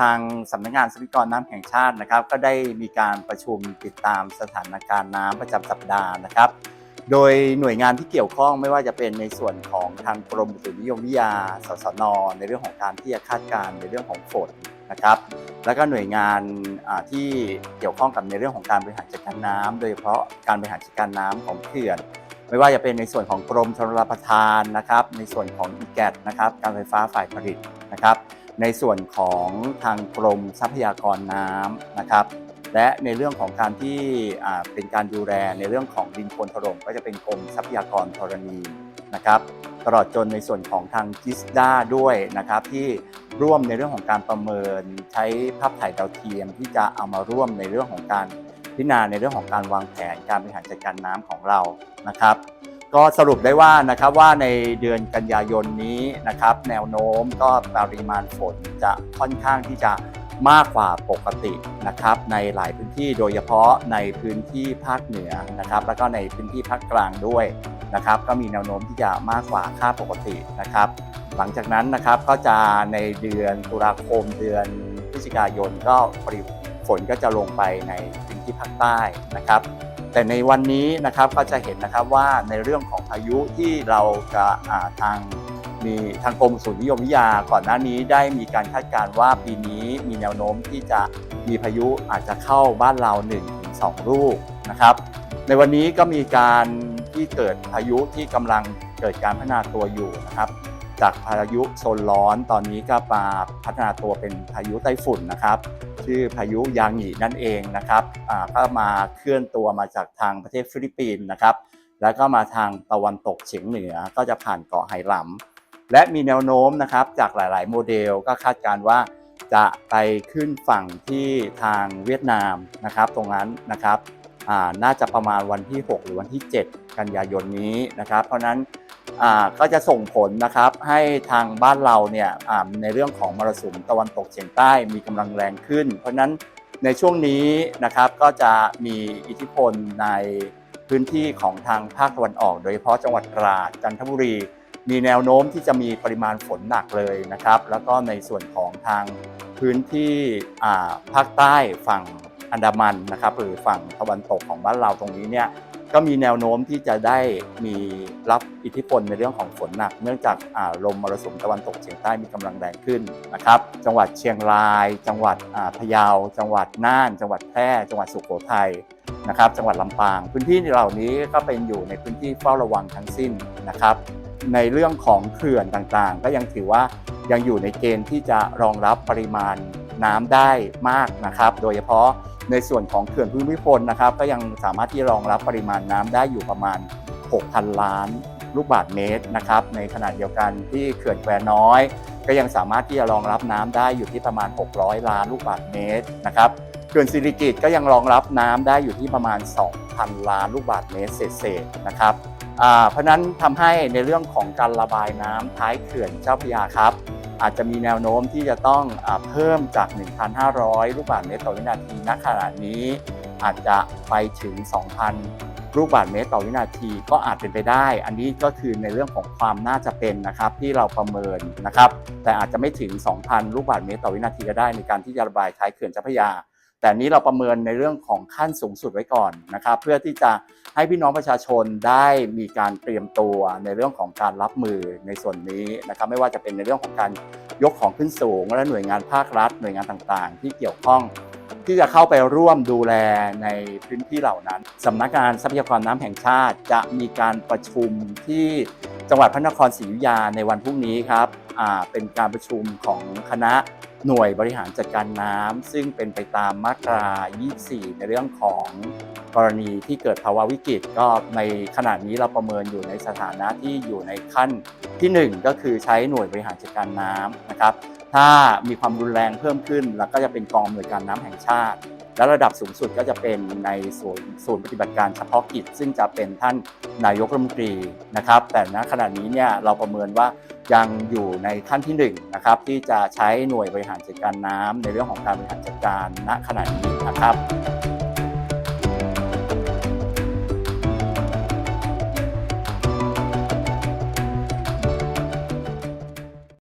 ทางสำนักงานทรัพยากรน้ำแห่งชาตินะครับ ก็ได้มีการประชุมติดตามสถานการณ์น้ำประจำสัปดาห์นะครับ โดยหน่วยงานที่เกี่ยวข้องไม่ว่าจะเป็นในส่วนของทางกรมอุตุนิยมวิทยา สสน ในเรื่องของการที่จะคาดการณ์ในเรื่องของฝนนะครับ แล้วก็หน่วยงานที่เกี่ยวข้องกับในเรื่องของการบริหารจัดการน้ำโดยเฉพาะการบริหารจัดการน้ำของเขื่อนไม่ว่าจะเป็นในส่วนของกรมชลประทานนะครับ ในส่วนของอีแกนะครับ การไฟฟ้าฝ่ายผลิตนะครับ ในส่วนของทางกรมทรัพยากรน้ำนะครับ และในเรื่องของการที่เป็นการดูแลในเรื่องของดินโคลนถล่มก็จะเป็นกรมทรัพยากรธรณีนะครับตลอดจนในส่วนของทางจิสดาด้วยนะครับ ที่ร่วมในเรื่องของการประเมินใช้ภาพถ่ายดาวเทียมที่จะเอามาร่วมในเรื่องของการพิจารณาในเรื่องของการวางแผนการบริหารจัดการน้ำของเรานะครับ ก็สรุปได้ว่านะครับว่าในเดือนกันยายนนี้นะครับ แนวโน้มก็ปริมาณฝนจะค่อนข้างที่จะมากกว่าปกตินะครับ ในหลายพื้นที่โดยเฉพาะในพื้นที่ภาคเหนือนะครับ แล้วก็ในพื้นที่ภาคกลางด้วยนะครับ ก็มีแนวโน้มที่จะมากกว่าค่าปกตินะครับ หลังจากนั้นนะครับก็จะในเดือนตุลาคมเดือนพฤศจิกายนก็ปริฝนก็จะลงไปในพื้นที่ภาคใต้นะครับ แต่ในวันนี้นะครับก็จะเห็นนะครับว่าในเรื่องของพายุที่เราจะาทางมีทางกรมอุนิยมวิทยาก่อนหน้านี้ได้มีการคาดการณ์ว่าปีนี้มีแนวโน้มที่จะมีพายุอาจจะเข้าบ้านเรา1-2ลูกนะครับ ในวันนี้ก็มีการที่เกิดพายุที่กำลังเกิดการพัฒนาตัวอยู่นะครับจากพายุโซนร้อนตอนนี้ก็มาพัฒนาตัวเป็นพายุไต้ฝุ่นนะครับ ชื่อพายุยางหยีนั่นเองนะครับก็มาเคลื่อนตัวมาจากทางประเทศฟิลิปปินส์นะครับ แล้วก็มาทางตะวันตกเฉียงเหนือก็จะผ่านเกาะไหหลำและมีแนวโน้มนะครับจากหลาย ๆ โมเดลก็คาดการณ์ว่าจะไปขึ้นฝั่งที่ทางเวียดนามนะครับ ตรงนั้นนะครับน่าจะประมาณวันที่ 6 หรือวันที่ 7 กันยายนนี้นะครับ เพราะนั้น ก็จะส่งผลนะครับให้ทางบ้านเราเนี่ยในเรื่องของมรสุมตะวันตกเฉียงใต้มีกำลังแรงขึ้น เพราะฉะนั้นในช่วงนี้นะครับก็จะมีอิทธิพลในพื้นที่ของทางภาคตะวันออก โดยเฉพาะจังหวัดตราดจันทบุรี มีแนวโน้มที่จะมีปริมาณฝนหนักเลยนะครับ แล้วก็ในส่วนของทางพื้นที่ภาคใต้ฝั่งอันดามันนะครับหรือฝั่งตะวันตกของบ้านเราตรงนี้เนี่ย ก็มีแนวโน้มที่จะได้มีรับอิทธิพลในเรื่องของฝนหนัก เนื่องจากาลมมรสุมตะวันตกเฉียงใต้มีกำลังแรงขึ้นนะครับ จังหวัดเชียงราย จังหวัดพะเยา จังหวัดน่าน จังหวัดแพร่ จังหวัดสุโขทัยนะครับ จังหวัดลำปาง พื้นที่เหล่านี้ก็เป็นอยู่ในพื้นที่เฝ้าระวังทั้งสิ้นนะครับ ในเรื่องของเขื่อนต่างๆ ก็ยังถือว่ายังอยู่ในเกณฑ์ที่จะรองรับปริมาณน้ำได้มากนะครับ โดยเฉพาะ ในส่วนของเขื่อนภูมิพลนะครับ ก็ยังสามารถที่รองรับปริมาณน้ำได้อยู่ประมาณ 6,000 ล้านลูกบาศก์เมตรนะครับ ในขณะเดียวกันที่เขื่อนแควน้อย ก็ยังสามารถที่จะรองรับน้ำได้อยู่ที่ประมาณ 600 ล้านลูกบาศก์เมตรนะครับเขื่อนสิริกิตก็ยังรองรับน้ำได้อยู่ที่ประมาณ 2,000 ล้านลูกบาศก์เมตรเศษๆนะครับเพราะนั้นทำให้ในเรื่องของการระบายน้ำท้ายเขื่อนเจ้าพระยาครับ อาจจะมีแนวโน้มที่จะต้องอเพิ่มจาก 1,500 ลูกบาศก์เมตรต่อวินาทีณขณะนี้อาจจะไปถึง 2,000 ลูกบาศก์เมตรต่อวินาทีก็อาจเป็นไปได้ อันนี้ก็คือในเรื่องของความน่าจะเป็นนะครับที่เราประเมินนะครับ แต่อาจจะไม่ถึง 2,000 ลูกบาศก์เมตรต่อวินาทีก็ได้ในการที่จะระบายท้ายเขื่อนเจ้าพระยา แต่นี้เราประเมินในเรื่องของขั้นสูงสุดไว้ก่อนนะครับ เพื่อที่จะให้พี่น้องประชาชนได้มีการเตรียมตัวในเรื่องของการรับมือในส่วนนี้นะครับ ไม่ว่าจะเป็นในเรื่องของการยกของขึ้นสูง และหน่วยงานภาครัฐ หน่วยงานต่างๆ ที่เกี่ยวข้อง ที่จะเข้าไปร่วมดูแลในพื้นที่เหล่านั้นสำนักงานทรัพยากรน้ำแห่งชาติ จะมีการประชุมที่จังหวัดพระนครศรีอยุธยาในวันพรุ่งนี้ครับเป็นการประชุมของคณะ หน่วยบริหารจัดการน้ำซึ่งเป็นไปตามมาตรา 24 ในเรื่องของกรณีที่เกิดภาวะวิกฤตก็ในขณะนี้เราประเมินอยู่ในสถานะที่อยู่ในขั้นทีหนึ่1 ก็คือใช้หน่วยบริหารจัดการน้ำนะครับ ถ้ามีความรุนแรงเพิ่มขึ้น แล้วก็จะเป็นกองอำนวยการน้ำแห่งชาติ และระดับสูงสุดก็จะเป็นในศูนย์ศูนย์ปฏิบัติการเฉพาะกิจ ซึ่งจะเป็นท่านนายกรัฐมนตรีนะครับ แต่ณขณะนี้เนี่ยเราประเมินว่า ยังอยู่ในขั้นที่หนึ่งนะครับที่จะใช้หน่วยบริหารจัดการน้ำในเรื่องของการบริหารจัดการณขณะนี้นะครับ